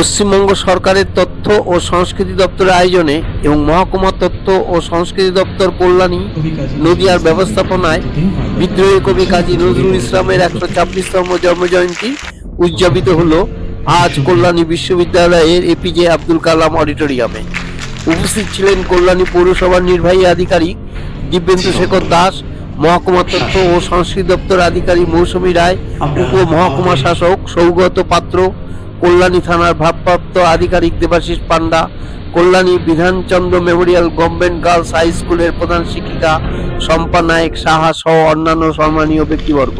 পশ্চিমবঙ্গ সরকারের তথ্য ও সংস্কৃতি দপ্তরের আয়োজনে এবং মহকুমা তথ্য ও সংস্কৃতি দপ্তর কল্যাণী নদিয়ার ব্যবস্থাপনায় বিদ্রোহী কবি কাজী নজরুল ইসলামের একশো ছাব্বিশতম জন্মজয়ন্তী উদযাপিত হলো আজ কল্যাণী বিশ্ববিদ্যালয়ের এপিজে আব্দুল কালাম অডিটোরিয়ামে। উপস্থিত ছিলেন কল্যাণী পৌরসভার নির্বাহী আধিকারিক দিব্যেন্দু শেখর দাস মহকুমা তথ্য ও সংস্কৃতি দপ্তর আধিকারিক মৌসুমী রায় উপ মহকুমা শাসক সৌগত পাত্র কল্যাণী থানার ভারপ্রাপ্ত আধিকারিক Debashis Panda Kalyani Bidhanchandra memorial government girls high স্কুলের প্রধান শিক্ষিকা শম্পা নায়েক সাহা সহ অন্যান্য সম্মানীয় ব্যক্তিবর্গ।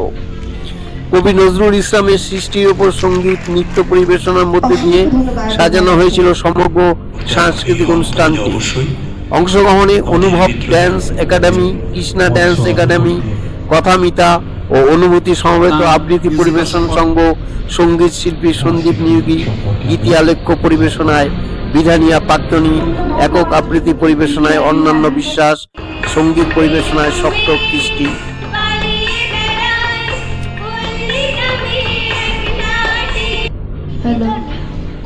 কবি নজরুল ইসলামের সৃষ্টির উপর সংগীত নৃত্য পরিবেশনার মধ্যে দিয়ে সাজানো হয়েছিল সমগ্র সাংস্কৃতিক অনুষ্ঠানটি। অংশগ্রহণে Anubhav dance academy Krishna dance academy Kathamita ও অনুভূতি সমবেত আবৃত্তি পরিবেশন সংঘ সংগীত শিল্পী সন্দীপ নিয়োগী গীতি আলেখ্য পরিবেশনায় বিধানিয়া পাত্রনী একক আবৃত্তি পরিবেশনায় অন্যান্য বিশ্বাস সংগীত পরিবেশনায় শক্ত কৃষ্টি।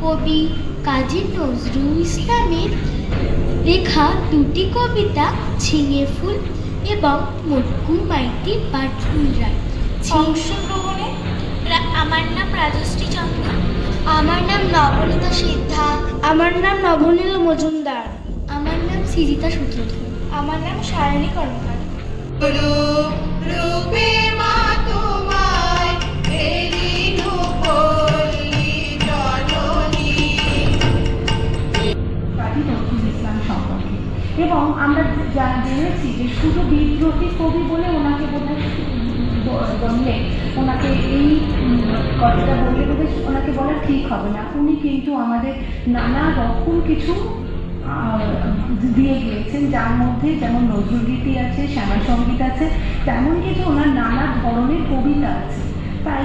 কবি কাজী নজরুল ইসলামের লেখা দুটি কবিতা ছিঙে ফুল এবং মটকু মাইতি বাথরুম রায় অংশগ্রহণে রা- আমার নাম রাজশ্রী চন্দ্র। আমার নাম নবনীতা সিদ্ধা। আমার নাম নবনীল মজুমদার। আমার নাম সিজিতা সূত্রধর। আমার নাম সায়নী কর্মকার। রূপে এবং আমরা যা জেনেছি যে শুধু বিদ্রোহী কবি বলে ওনাকে বোধহয় বললে ওনাকে এই কথাটা বললে বোধহয় ওনাকে বলা ঠিক হবে না। উনি কিন্তু আমাদের নানা রকম কিছু দিয়ে গিয়েছেন, যার মধ্যে যেমন নজরুল গীতি আছে, শ্যামা সংগীত আছে, তেমন কিছু ওনার নানা ধরনের কবিতা আছে। তাই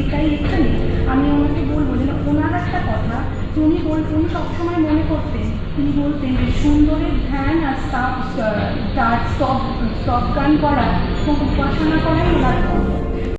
এটাই এখানে আমি ওনাকে বলব যে ওনার একটা কথা, উনি বল, উনি সবসময় মনে করতেন তিনি বলতেন যে সুন্দরের ধ্যান আর স্তাব তার স্তব সব গান করা এবং উপাসনা করাই ওনার ধর্ম।